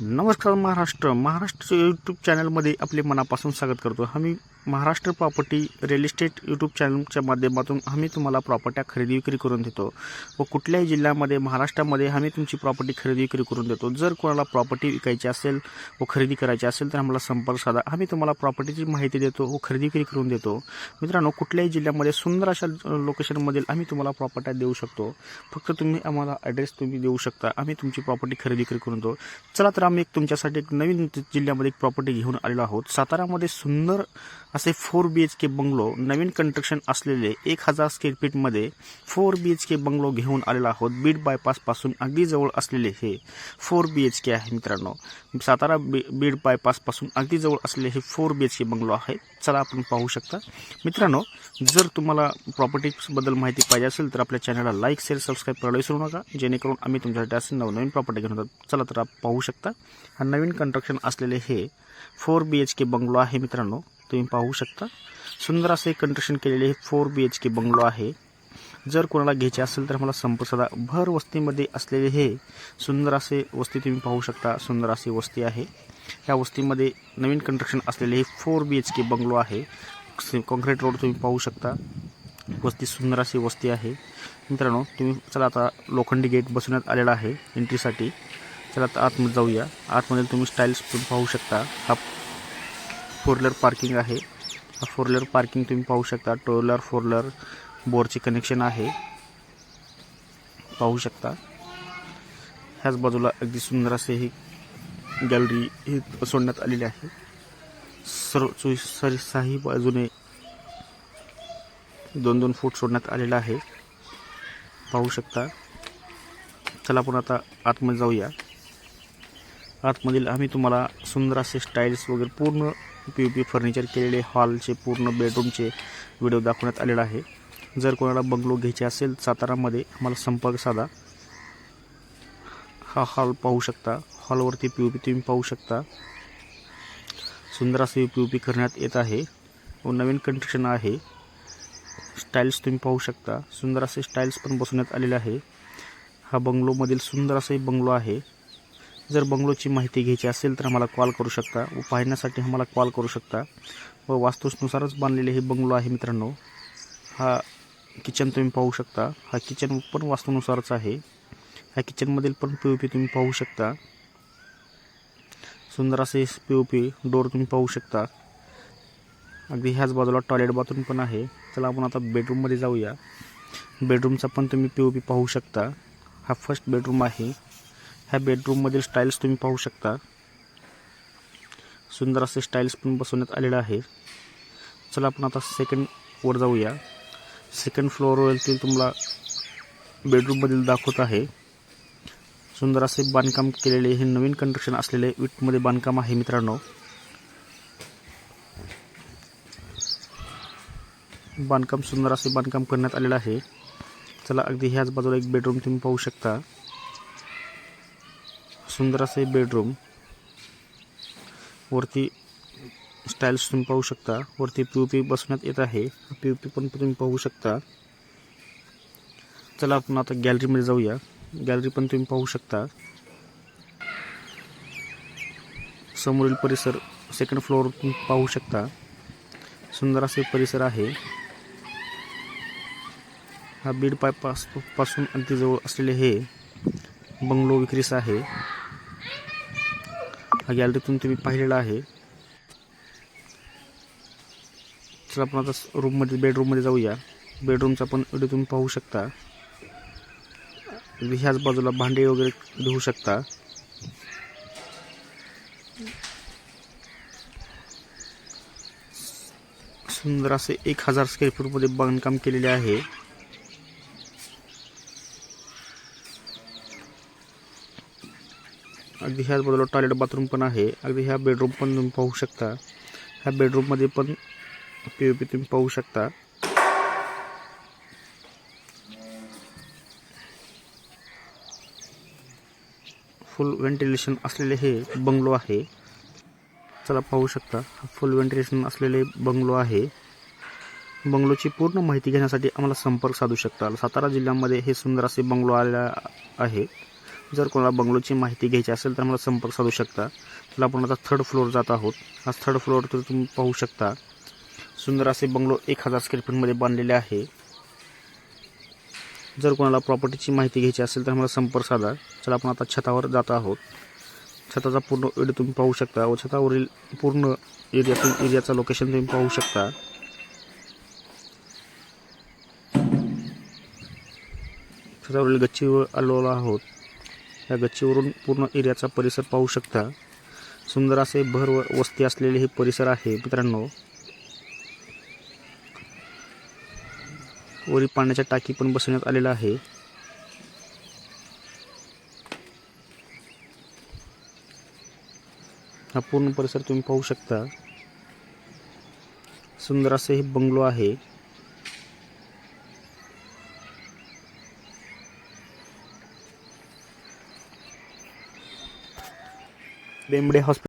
नमस्कार महाराष्ट्र. महाराष्ट्र यूट्यूब चॅनलमध्ये आपले मनापासून स्वागत करतो. आम्ही Maharashtra property real estate YouTube चॅनलच्या माध्यमातून आम्ही तुम्हाला प्रॉपर्ट्या खरेदी विक्री करून देतो. व कुठल्याही जिल्ह्यामध्ये महाराष्ट्रामध्ये आम्ही तुमची प्रॉपर्टी खरेदी विक्री करून देतो. जर कोणाला प्रॉपर्टी विकायची असेल व खरेदी करायची असेल तर आम्हाला संपर्क साधा. आम्ही तुम्हाला प्रॉपर्टीची माहिती देतो व खरेदी विक्री करून देतो. मित्रांनो कुठल्याही जिल्ह्यामध्ये सुंदर अशा लोकेशनमधील आम्ही तुम्हाला प्रॉपर्ट्या देऊ शकतो. फक्त तुम्ही आम्हाला ॲड्रेस तुम्ही देऊ शकता. आम्ही तुमची प्रॉपर्टी खरेदी विक्री करून देतो. चला तर आम्ही एक तुमच्यासाठी एक नवीन जिल्ह्यामध्ये एक प्रॉपर्टी घेऊन आलेलो आहोत. सातारामध्ये सुंदर असे four B H K bungalow नवीन कंस्ट्रक्शन असलेले एक हजार square फीटमध्ये four B H K bungalow घेऊन आलेला आहोत. बीड बायपासपासून अगदी जवळ असलेले हे फोर बी एच के आहे मित्रांनो. सातारा बी बीड बायपासपासून अगदी जवळ असलेले हे four B H K bungalow आहे. चला आपण पाहू शकता. मित्रांनो जर तुम्हाला प्रॉपर्टीबद्दल माहिती पाहिजे असेल तर आपल्या चॅनलला लाईक शेअर सबस्क्राईब करायला विसरू नका. जेणेकरून आम्ही तुमच्यासाठी असे नवनवीन प्रॉपर्टी घेऊन चला तर पाहू शकता. हा नवीन कंस्ट्रक्शन असलेले हे four B H K bungalow आहे मित्रांनो. तुम्ही पाहू शकता. सुंदर असे कंस्ट्रक्शन केलेले हे four B H K bungalow आहे. जर कोणाला घ्यायचे असेल तर मला संपर्क भर वस्तीमध्ये असलेले हे सुंदर असे वस्ती तुम्ही पाहू शकता. सुंदर अशी वस्ती आहे. ह्या वस्तीमध्ये नवीन कंस्ट्रक्शन असलेले हे four B H K bungalow आहे. कॉन्क्रीट रोड तुम्ही पाहू शकता. वस्ती सुंदर अशी वस्ती आहे. मित्रांनो तुम्ही चला आता लोखंडी गेट बसवण्यात आलेला आहे. एंट्रीसाठी चला आता आतमध्ये जाऊया. आतमध्ये तुम्ही स्टाईल्स पण पाहू शकता. हा फोर व्हीलर पार्किंग आहे. फोर व्हीलर पार्किंग तुम्ही पाहू शकता. टू व्हीलर फोर व्हीलर बोरचे कनेक्शन आहे. पाहू शकता. ह्याच बाजूला अगदी सुंदर असे ही गॅलरी ही सोडण्यात आलेली आहे. सर्व चोई सरी साही बाजूने दोन दोन फूट सोडण्यात आलेला आहे. पाहू शकता. चला आपण आता आतमध्ये जाऊया. आतमधील आम्ही तुम्हाला सुंदर असे स्टाईल्स वगैरे पूर्ण पी यू पी फर्निचर केलेले हॉलचे पूर्ण बेडरूमचे व्हिडिओ दाखवण्यात आलेला आहे. जर कोणाला बंगलो घ्यायचे असेल सातारामध्ये आम्हाला संपर्क साधा. हा हॉल पाहू शकता. हॉलवरती पी यू पी तुम्ही पाहू शकता. सुंदर असे पी यू पी करण्यात येत आहे. व नवीन कंस्ट्रक्शन आहे. स्टाईल्स तुम्ही पाहू शकता. सुंदर असे स्टाईल्स पण बसवण्यात आलेले आहे. हा बंगलोमधील सुंदर असे बंगलो आहे. जर बंगलोची माहिती घ्यायची असेल तर आम्हाला कॉल करू शकता. व पाहण्यासाठी आम्हाला कॉल करू शकता. व वास्तूनुसारच बांधलेले हे बंगलो आहे मित्रांनो. हा किचन तुम्ही पाहू शकता. हा किचन पण वास्तूनुसारच आहे. ह्या किचनमधील पण पी ओ पी तुम्ही पाहू शकता. सुंदर असे पी ओ पी डोर तुम्ही पाहू शकता. अगदी ह्याच बाजूला टॉयलेट बाथरूम पण आहे. चला आपण आता बेडरूममध्ये जाऊया. बेडरूमचा पण तुम्ही पी ओ पी पाहू शकता. हा फर्स्ट बेडरूम आहे. ह्या बेडरूममधील स्टाईल्स तुम्ही पाहू शकता. सुंदर असे स्टाईल्स पण बसवण्यात आलेले आहे चला आपण आता सेकंड वर जाऊया. सेकंड फ्लोअरवरती तुम्हाला बेडरूममधील दाखवत आहे. सुंदर असे बांधकाम केलेले हे नवीन कंस्ट्रक्शन असलेले विटमध्ये बांधकाम आहे मित्रांनो. बांधकाम सुंदर असे बांधकाम करण्यात आलेलं आहे. चला अगदी ह्याच बाजूला एक बेडरूम तुम्ही पाहू शकता. सुंदर असे बेडरूम वरती स्टाईल्स तुम्ही पाहू शकता. वरती पी पी बसवण्यात येत आहे. पी पी पण तुम्ही पाहू शकता. चला आपण आता गॅलरीमध्ये जाऊया. गॅलरी पण तुम्ही पाहू शकता. समोरील परिसर सेकंड फ्लोअर तुम्ही पाहू शकता. सुंदर असे परिसर आहे. हा बीड बायपासपासून अगदी जवळ असलेले हे बंगलो विक्रीस आहे. हा गॅलरीतून तुम्ही पाहिलेला आहे. चला आपण आता रूममध्ये बेडरूममध्ये जाऊया. बेडरूमचा पण व्हिडिओ तुम्ही पाहू शकता. म्हणजे ह्याच बाजूला भांडे वगैरे धुवू शकता. सुंदर असे एक हजार स्क्वेअर फूटमध्ये बांधकाम केलेले आहे. अगदी ह्याच बाजूला टॉयलेट बाथरूम पण आहे. अगदी ह्या बेडरूम पण तुम्ही पाहू शकता. ह्या बेडरूममध्ये पण पी ओ पी तुम्ही पाहू शकता. फुल व्हेंटिलेशन असलेले हे बंगलो आहे. चला पाहू शकता. फुल व्हेंटिलेशन असलेले बंगलो आहे. बंगलोची पूर्ण माहिती घेण्यासाठी आम्हाला संपर्क साधू शकता. सातारा जिल्ह्यामध्ये हे सुंदर असे बंगलो आलेला आहे. जर कोणाला बंगलोची माहिती घ्यायची असेल तर मला संपर्क साधू शकता. तर आपण आता थर्ड फ्लोअर जात आहोत. हा थर्ड फ्लोअर तर तुम्ही पाहू शकता. सुंदर असे बंगलो एक हजार स्क्वेअर फीटमध्ये बांधलेले आहे. जर कोणाला प्रॉपर्टीची माहिती घ्यायची असेल तर मला संपर्क साधा. चला आपण आता छतावर जात आहोत. छताचा पूर्ण व्हिडिओ तुम्ही पाहू शकता. व छतावरील पूर्ण एरियातून एरियाचं लोकेशन तुम्ही पाहू शकता. छतावरील गच्चीवर आलो आहोत. या गच्चीवरून पूर्ण एरियाचा परिसर पाहू शकता. सुंदर असे भर वस्ती असलेले हे परिसर आहे मित्रांनो. वरी पाण्याच्या टाकी पण बसवण्यात आलेला आहे. हा पूर्ण परिसर तुम्ही पाहू शकता. सुंदर असे हे बंगलो आहे. बेंबडे हॉस्पिटल